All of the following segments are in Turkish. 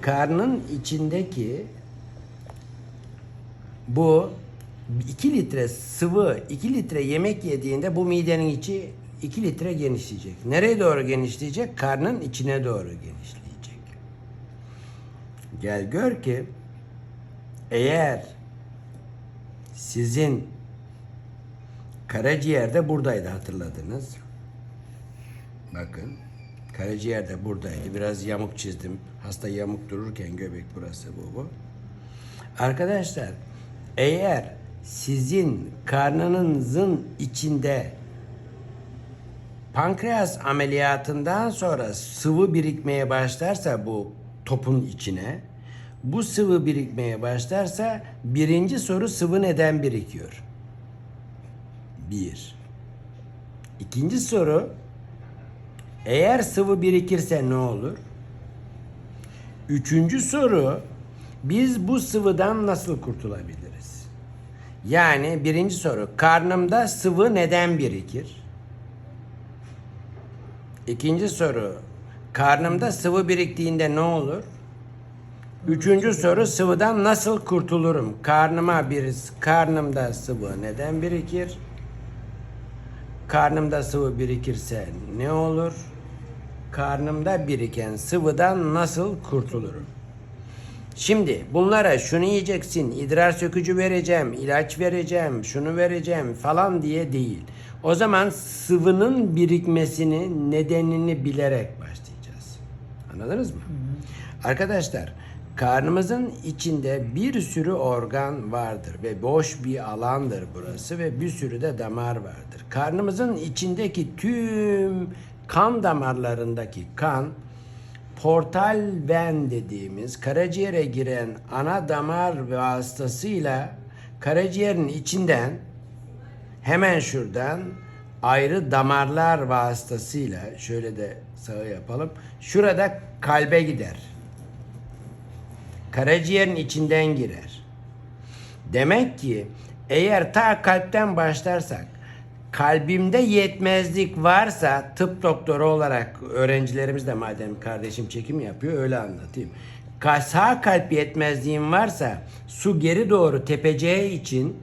Karnın içindeki bu 2 litre sıvı, 2 litre yemek yediğinde bu midenin içi 2 litre genişleyecek. Nereye doğru genişleyecek? Karnın içine doğru genişleyecek. Gel gör ki eğer sizin karaciğer de buradaydı hatırladınız. Bakın karaciğer de buradaydı. Biraz yamuk çizdim. Hasta yamuk dururken göbek burası bu bu. Arkadaşlar eğer sizin karnınızın içinde pankreas ameliyatından sonra sıvı birikmeye başlarsa bu topun içine bu sıvı birikmeye başlarsa birinci soru sıvı neden birikiyor? Bir. İkinci soru eğer sıvı birikirse ne olur? Üçüncü soru biz bu sıvıdan nasıl kurtulabiliriz? Yani birinci soru karnımda sıvı neden birikir? İkinci soru karnımda sıvı biriktiğinde ne olur? Üçüncü soru sıvıdan nasıl kurtulurum? Karnıma bir karnımda sıvı neden birikir? Karnımda sıvı birikirse ne olur? Karnımda biriken sıvıdan nasıl kurtulurum? Şimdi bunlara şunu yiyeceksin, idrar sökücü vereceğim, ilaç vereceğim, şunu vereceğim falan diye değil. O zaman sıvının birikmesini, nedenini bilerek başlayacağız. Anladınız mı? Arkadaşlar, karnımızın içinde bir sürü organ vardır ve boş bir alandır burası ve bir sürü de damar vardır. Karnımızın içindeki tüm kan damarlarındaki kan portal ven dediğimiz karaciğere giren ana damar vasıtasıyla karaciğerin içinden hemen şuradan ayrı damarlar vasıtasıyla şöyle de sağı yapalım. Şurada kalbe gider. Karaciğerin içinden girer. Demek ki eğer ta kalpten başlarsak kalbimde yetmezlik varsa tıp doktoru olarak öğrencilerimiz de madem kardeşim çekim yapıyor öyle anlatayım. Sağ kalp yetmezliğim varsa su geri doğru tepeceği için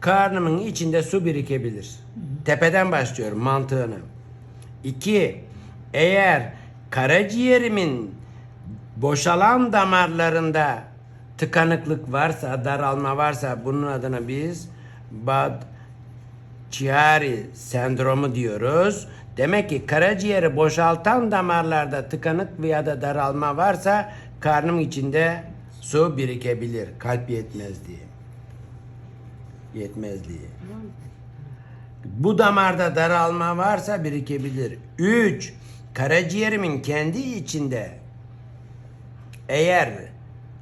karnımın içinde su birikebilir. Tepeden başlıyorum mantığını. İki, eğer karaciğerimin boşalan damarlarında tıkanıklık varsa, daralma varsa bunun adına biz Bad Chiari sendromu diyoruz. Demek ki karaciğeri boşaltan damarlarda tıkanık veya da daralma varsa karnım içinde su birikebilir. Kalp yetmezliği. Yetmezliği. Bu damarda daralma varsa birikebilir. 3. Karaciğerimin kendi içinde eğer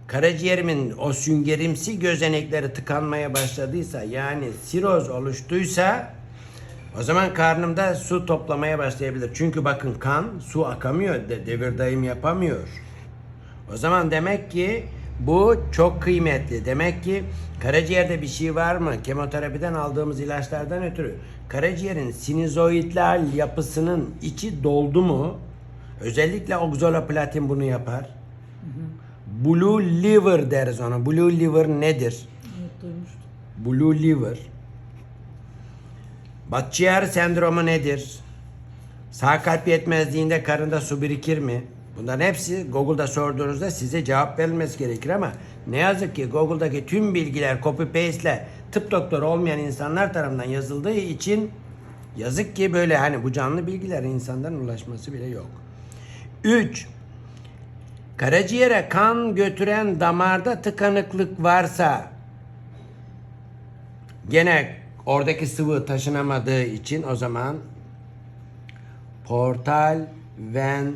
karaciğerimin o süngerimsi gözenekleri tıkanmaya başladıysa yani siroz oluştuysa o zaman karnımda su toplamaya başlayabilir. Çünkü bakın kan su akamıyor, de, devir dayım yapamıyor. O zaman demek ki bu çok kıymetli. Demek ki karaciğerde bir şey var mı? Kemoterapiden aldığımız ilaçlardan ötürü karaciğerin sinüzoidal yapısının içi doldu mu? Özellikle oxaloplatin bunu yapar. Blue liver deriz ona. Blue liver nedir? Evet duymuştum. Blue liver. Batçıyer sendromu nedir? Sağ kalp yetmezliğinde karında su birikir mi? Bunların hepsi Google'da sorduğunuzda size cevap verilmesi gerekir ama ne yazık ki Google'daki tüm bilgiler copy paste'le tıp doktoru olmayan insanlar tarafından yazıldığı için yazık ki böyle hani bu canlı bilgiler insanların ulaşması bile yok. 3. Karaciğere kan götüren damarda tıkanıklık varsa gene oradaki sıvı taşınamadığı için o zaman portal ven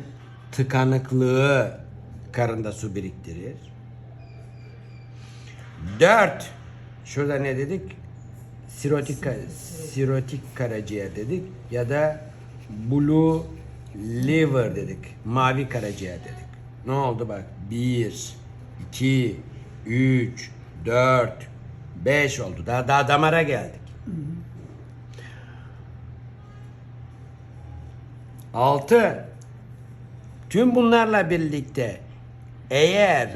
tıkanıklığı karında su biriktirir. 4. Şurada ne dedik? Sirotik sirotik karaciğer dedik ya da blue liver dedik. Mavi karaciğer dedik. Ne oldu bak? 1 2 3 4 5 oldu. Daha daha damara geldik. 6 Tüm bunlarla birlikte Eğer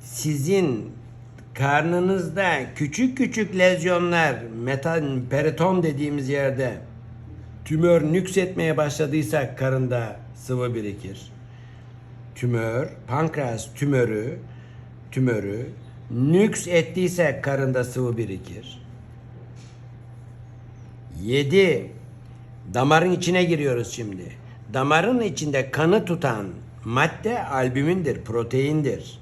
sizin karnınızda küçük küçük lezyonlar, metal, periton dediğimiz yerde tümör nüksetmeye başladıysa karında sıvı birikir. Tümör, pankreas tümörü, tümörü nüks ettiyse karında sıvı birikir. 7. Damarın içine giriyoruz şimdi. Damarın içinde kanı tutan madde albümindir, proteindir.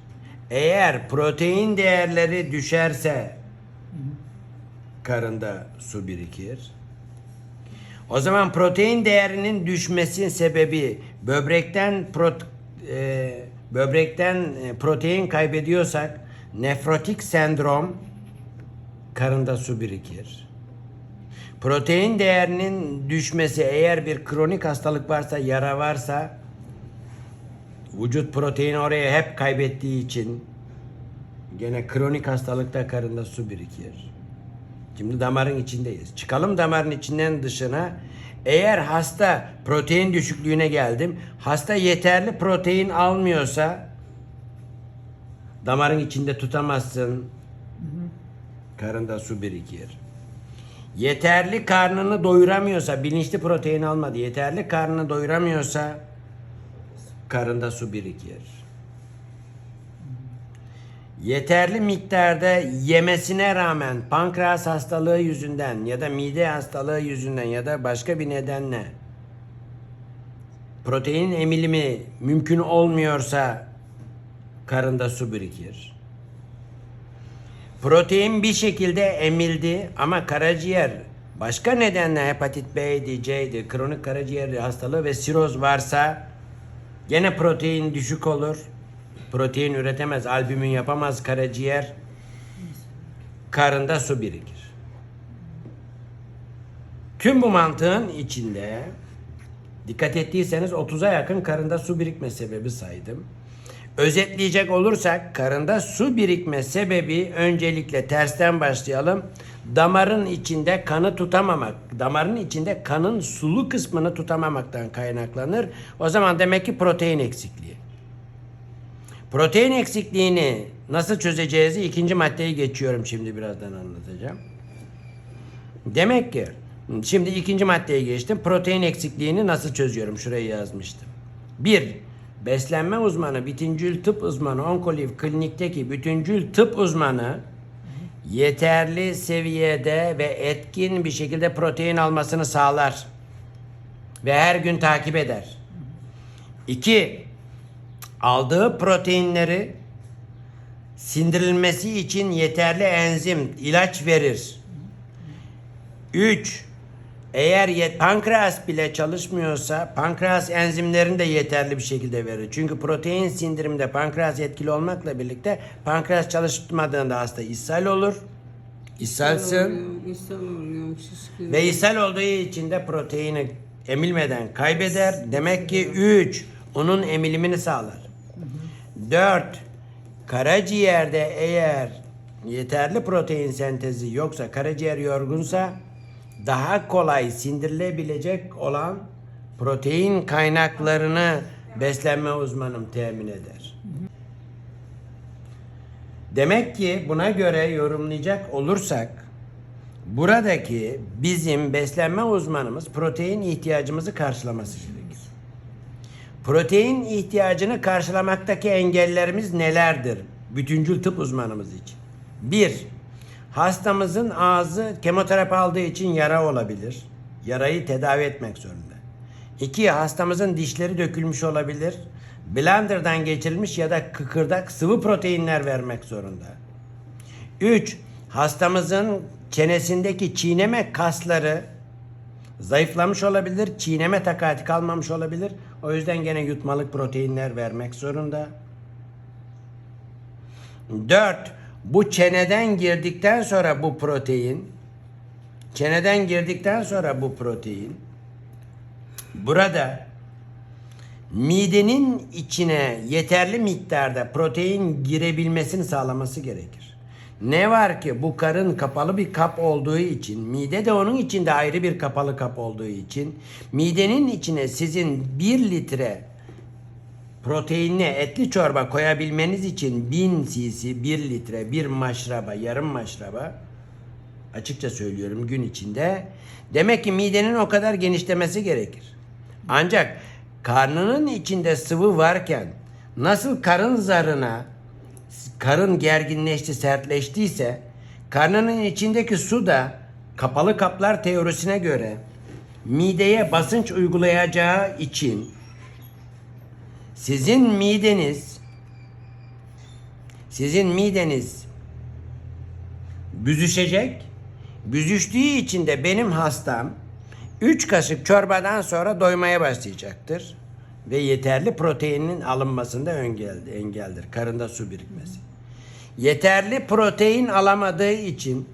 Eğer protein değerleri düşerse karında su birikir. O zaman protein değerinin düşmesinin sebebi böbrekten prot, e, böbrekten e, protein kaybediyorsak nefrotik sendrom karında su birikir. Protein değerinin düşmesi eğer bir kronik hastalık varsa, yara varsa vücut proteini oraya hep kaybettiği için gene kronik hastalıkta karında su birikir. Şimdi damarın içindeyiz. Çıkalım damarın içinden dışına. Eğer hasta protein düşüklüğüne geldim. Hasta yeterli protein almıyorsa damarın içinde tutamazsın. Karında su birikir. Yeterli karnını doyuramıyorsa, bilinçli protein almadı, yeterli karnını doyuramıyorsa karında su birikir. Yeterli miktarda yemesine rağmen pankreas hastalığı yüzünden ya da mide hastalığı yüzünden ya da başka bir nedenle protein emilimi mümkün olmuyorsa karında su birikir. Protein bir şekilde emildi ama karaciğer başka nedenle hepatit B'ydi, C'ydi, kronik karaciğer hastalığı ve siroz varsa gene protein düşük olur. Protein üretemez, albümin yapamaz karaciğer. Karında su birikir. Tüm bu mantığın içinde dikkat ettiyseniz 30'a yakın karında su birikme sebebi saydım. Özetleyecek olursak karında su birikme sebebi öncelikle tersten başlayalım. Damarın içinde kanı tutamamak, damarın içinde kanın sulu kısmını tutamamaktan kaynaklanır. O zaman demek ki protein eksikliği. Protein eksikliğini nasıl çözeceğizi ikinci maddeyi geçiyorum şimdi birazdan anlatacağım. Demek ki şimdi ikinci maddeye geçtim. Protein eksikliğini nasıl çözüyorum? Şuraya yazmıştım. Bir, beslenme uzmanı, bütüncül tıp uzmanı, onkoliv klinikteki bütüncül tıp uzmanı yeterli seviyede ve etkin bir şekilde protein almasını sağlar. Ve her gün takip eder. İki, aldığı proteinleri sindirilmesi için yeterli enzim, ilaç verir. 3. Eğer yet, pankreas bile çalışmıyorsa pankreas enzimlerini de yeterli bir şekilde verir. Çünkü protein sindirimde pankreas etkili olmakla birlikte pankreas çalışmadığında hasta ishal olur. İshalsın. İshal oluyor, şişkin. Ve ishal olduğu için de proteini emilmeden kaybeder. Demek ki 3. Onun emilimini sağlar. 4. Karaciğerde eğer yeterli protein sentezi yoksa, karaciğer yorgunsa daha kolay sindirilebilecek olan protein kaynaklarını beslenme uzmanım temin eder. Demek ki buna göre yorumlayacak olursak buradaki bizim beslenme uzmanımız protein ihtiyacımızı karşılaması. Protein ihtiyacını karşılamaktaki engellerimiz nelerdir? Bütüncül tıp uzmanımız için. Bir, hastamızın ağzı kemoterapi aldığı için yara olabilir. Yarayı tedavi etmek zorunda. İki, hastamızın dişleri dökülmüş olabilir. Blender'dan geçirilmiş ya da kıkırdak sıvı proteinler vermek zorunda. 3. Hastamızın çenesindeki çiğneme kasları zayıflamış olabilir, çiğneme takati kalmamış olabilir. O yüzden gene yutmalık proteinler vermek zorunda. 4. Bu çeneden girdikten sonra bu protein çeneden girdikten sonra bu protein burada midenin içine yeterli miktarda protein girebilmesini sağlaması gerekir. Ne var ki bu karın kapalı bir kap olduğu için, mide de onun içinde ayrı bir kapalı kap olduğu için, midenin içine sizin bir litre proteinli etli çorba koyabilmeniz için 1000 cc 1 litre bir maşraba yarım maşraba açıkça söylüyorum gün içinde demek ki midenin o kadar genişlemesi gerekir. Ancak karnının içinde sıvı varken nasıl karın zarına karın gerginleşti, sertleştiyse karnının içindeki su da kapalı kaplar teorisine göre mideye basınç uygulayacağı için sizin mideniz sizin mideniz büzüşecek. Büzüştüğü için de benim hastam 3 kaşık çorbadan sonra doymaya başlayacaktır. Ve yeterli proteinin alınmasında engel, engeldir. Karında su birikmesi. Yeterli protein alamadığı için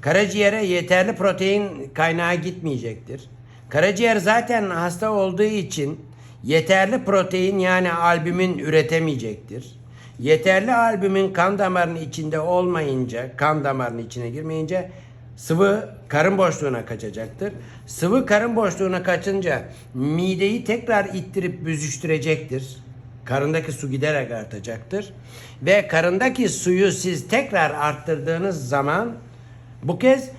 karaciğere yeterli protein kaynağı gitmeyecektir. Karaciğer zaten hasta olduğu için yeterli protein yani albümin üretemeyecektir. Yeterli albümin kan damarının içinde olmayınca, kan damarının içine girmeyince sıvı karın boşluğuna kaçacaktır. Sıvı karın boşluğuna kaçınca mideyi tekrar ittirip büzüştürecektir. Karındaki su giderek artacaktır. Ve karındaki suyu siz tekrar arttırdığınız zaman bu kez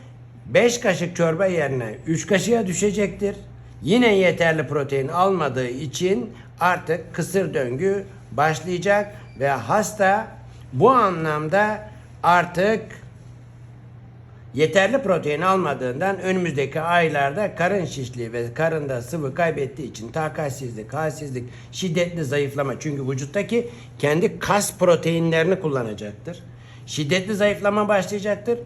5 kaşık çorba yerine 3 kaşığa düşecektir. Yine yeterli protein almadığı için artık kısır döngü başlayacak ve hasta bu anlamda artık yeterli protein almadığından önümüzdeki aylarda karın şişliği ve karında sıvı kaybettiği için takatsizlik, halsizlik, şiddetli zayıflama çünkü vücuttaki kendi kas proteinlerini kullanacaktır. Şiddetli zayıflama başlayacaktır.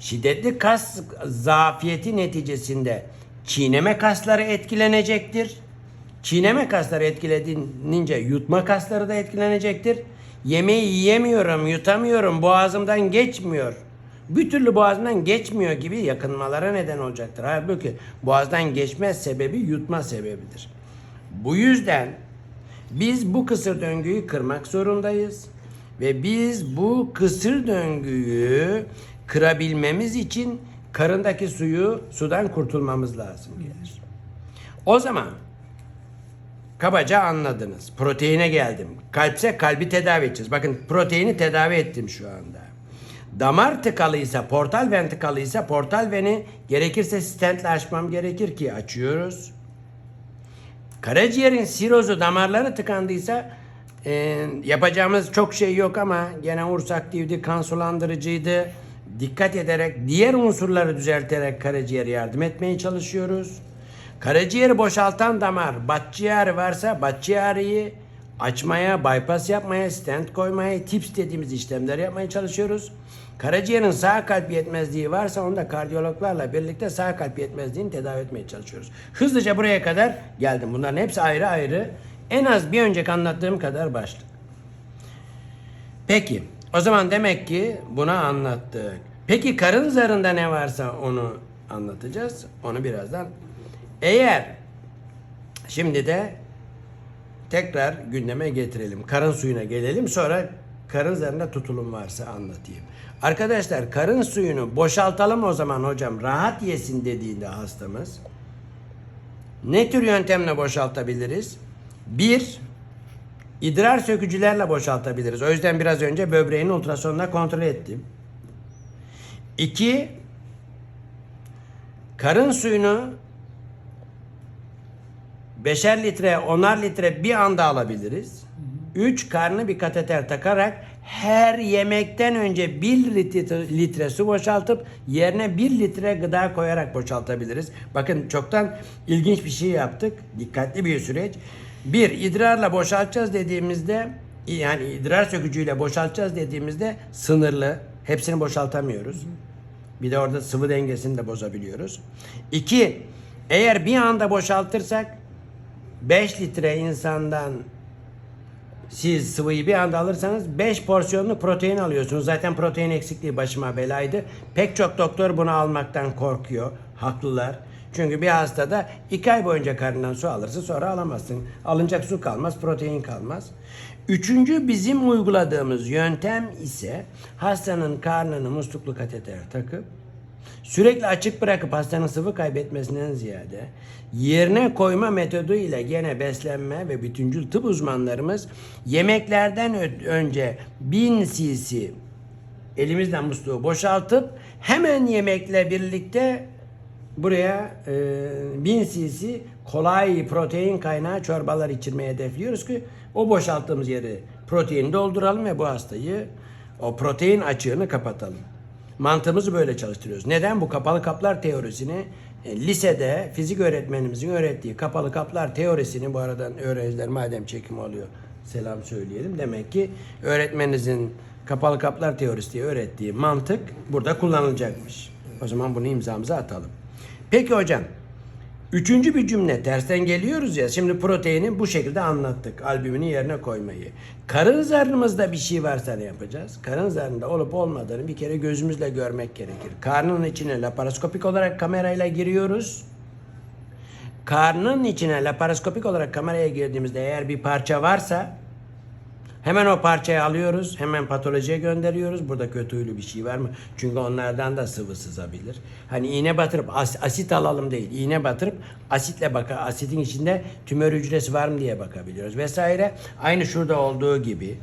Şiddetli kas zafiyeti neticesinde çiğneme kasları etkilenecektir. Çiğneme kasları etkilenince yutma kasları da etkilenecektir. Yemeği yiyemiyorum, yutamıyorum, boğazımdan geçmiyor. Bir türlü boğazımdan geçmiyor gibi yakınmalara neden olacaktır. Halbuki boğazdan geçme sebebi yutma sebebidir. Bu yüzden biz bu kısır döngüyü kırmak zorundayız. Ve biz bu kısır döngüyü kırabilmemiz için karındaki suyu sudan kurtulmamız lazım gelir. O zaman kabaca anladınız. Proteine geldim. Kalpse kalbi tedavi edeceğiz. Bakın proteini tedavi ettim şu anda. Damar tıkalıysa, portal ven tıkalıysa portal veni gerekirse stentle açmam gerekir ki açıyoruz. Karaciğerin sirozu damarları tıkandıysa e, yapacağımız çok şey yok ama gene urs aktifti, kan sulandırıcıydı. Dikkat ederek diğer unsurları düzelterek karaciğere yardım etmeye çalışıyoruz. Karaciğeri boşaltan damar, batçıyer varsa batçıyarıyı açmaya, bypass yapmaya, stent koymaya, tips dediğimiz işlemleri yapmaya çalışıyoruz. Karaciğerin sağ kalp yetmezliği varsa onu da kardiyologlarla birlikte sağ kalp yetmezliğini tedavi etmeye çalışıyoruz. Hızlıca buraya kadar geldim. Bunların hepsi ayrı ayrı. En az bir önceki anlattığım kadar başlık. Peki. O zaman demek ki buna anlattık. Peki karın zarında ne varsa onu anlatacağız. Onu birazdan. Eğer şimdi de tekrar gündeme getirelim. Karın suyuna gelelim. Sonra karın zarında tutulum varsa anlatayım. Arkadaşlar karın suyunu boşaltalım o zaman hocam. Rahat yesin dediğinde hastamız. Ne tür yöntemle boşaltabiliriz? Bir, idrar sökücülerle boşaltabiliriz. O yüzden biraz önce böbreğin ultrasonla kontrol ettim. İki, karın suyunu beşer litre, onar litre bir anda alabiliriz. Üç, karnı bir kateter takarak her yemekten önce bir litre, litre su boşaltıp yerine bir litre gıda koyarak boşaltabiliriz. Bakın çoktan ilginç bir şey yaptık. Dikkatli bir süreç. Bir, idrarla boşaltacağız dediğimizde yani idrar sökücüyle boşaltacağız dediğimizde sınırlı. Hepsini boşaltamıyoruz. Bir de orada sıvı dengesini de bozabiliyoruz. İki, eğer bir anda boşaltırsak 5 litre insandan siz sıvıyı bir anda alırsanız 5 porsiyonlu protein alıyorsunuz. Zaten protein eksikliği başıma belaydı. Pek çok doktor bunu almaktan korkuyor. Haklılar. Çünkü bir hastada 2 ay boyunca karnından su alırsın sonra alamazsın. Alınacak su kalmaz, protein kalmaz. Üçüncü bizim uyguladığımız yöntem ise hastanın karnını musluklu kateter takıp Sürekli açık bırakıp hastanın sıvı kaybetmesinden ziyade yerine koyma metodu ile gene beslenme ve bütüncül tıp uzmanlarımız yemeklerden önce 1000 cc elimizden musluğu boşaltıp hemen yemekle birlikte buraya e, 1000 cc kolay protein kaynağı çorbalar içirmeye hedefliyoruz ki o boşalttığımız yeri protein dolduralım ve bu hastayı o protein açığını kapatalım. Mantığımızı böyle çalıştırıyoruz. Neden? Bu kapalı kaplar teorisini e, lisede fizik öğretmenimizin öğrettiği kapalı kaplar teorisini bu aradan öğrenciler madem çekim oluyor selam söyleyelim. Demek ki öğretmeninizin kapalı kaplar teorisi diye öğrettiği mantık burada kullanılacakmış. O zaman bunu imzamıza atalım. Peki hocam. Üçüncü bir cümle tersten geliyoruz ya. Şimdi proteini bu şekilde anlattık. Albümünü yerine koymayı. Karın zarımızda bir şey varsa ne yapacağız? Karın zarında olup olmadığını bir kere gözümüzle görmek gerekir. Karnın içine laparoskopik olarak kamerayla giriyoruz. Karnın içine laparoskopik olarak kameraya girdiğimizde eğer bir parça varsa hemen o parçayı alıyoruz. Hemen patolojiye gönderiyoruz. Burada kötü huylu bir şey var mı? Çünkü onlardan da sıvı sızabilir. Hani iğne batırıp as- asit alalım değil. İğne batırıp asitle baka asitin içinde tümör hücresi var mı diye bakabiliyoruz vesaire. Aynı şurada olduğu gibi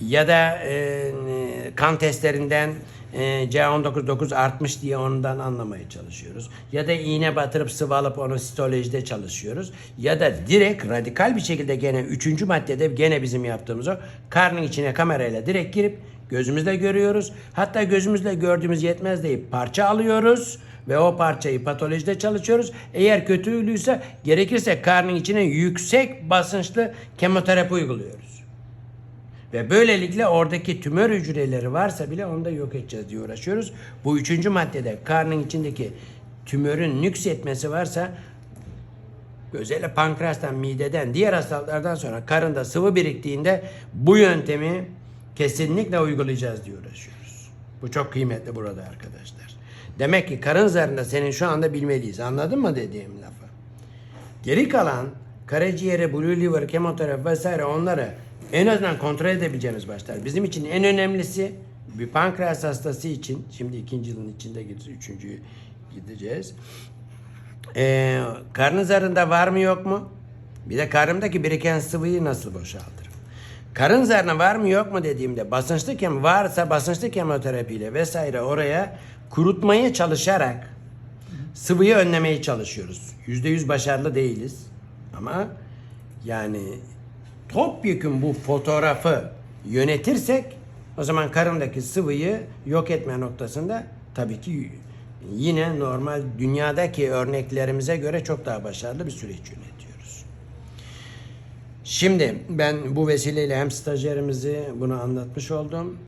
ya da e, kan testlerinden e, C19-9 artmış diye ondan anlamaya çalışıyoruz. Ya da iğne batırıp sıvı alıp onu sitolojide çalışıyoruz. Ya da direkt radikal bir şekilde gene üçüncü maddede gene bizim yaptığımız o karnın içine kamerayla direkt girip gözümüzle görüyoruz. Hatta gözümüzle gördüğümüz yetmez deyip parça alıyoruz ve o parçayı patolojide çalışıyoruz. Eğer kötüylüyse gerekirse karnın içine yüksek basınçlı kemoterapi uyguluyoruz. Ve böylelikle oradaki tümör hücreleri varsa bile onu da yok edeceğiz diye uğraşıyoruz. Bu üçüncü maddede karnın içindeki tümörün nüksetmesi varsa özellikle pankreastan, mideden, diğer hastalıklardan sonra karında sıvı biriktiğinde bu yöntemi kesinlikle uygulayacağız diye uğraşıyoruz. Bu çok kıymetli burada arkadaşlar. Demek ki karın zarında senin şu anda bilmeliyiz. Anladın mı dediğim lafı? Geri kalan karaciğeri, blue liver, kemoterapi vesaire onları en azından kontrol edebileceğimiz başlar. Bizim için en önemlisi bir pankreas hastası için şimdi ikinci yılın içinde gideceğiz, üçüncüyü gideceğiz. Ee, karnın zarında var mı yok mu? Bir de karnımdaki biriken sıvıyı nasıl boşaltırım? Karın zarına var mı yok mu dediğimde basınçlı kem varsa basınçlı kemoterapiyle vesaire oraya kurutmaya çalışarak sıvıyı önlemeye çalışıyoruz. Yüzde yüz başarılı değiliz. Ama yani topyekun bu fotoğrafı yönetirsek o zaman karındaki sıvıyı yok etme noktasında tabii ki yine normal dünyadaki örneklerimize göre çok daha başarılı bir süreç yönetiyoruz. Şimdi ben bu vesileyle hem stajyerimizi bunu anlatmış oldum.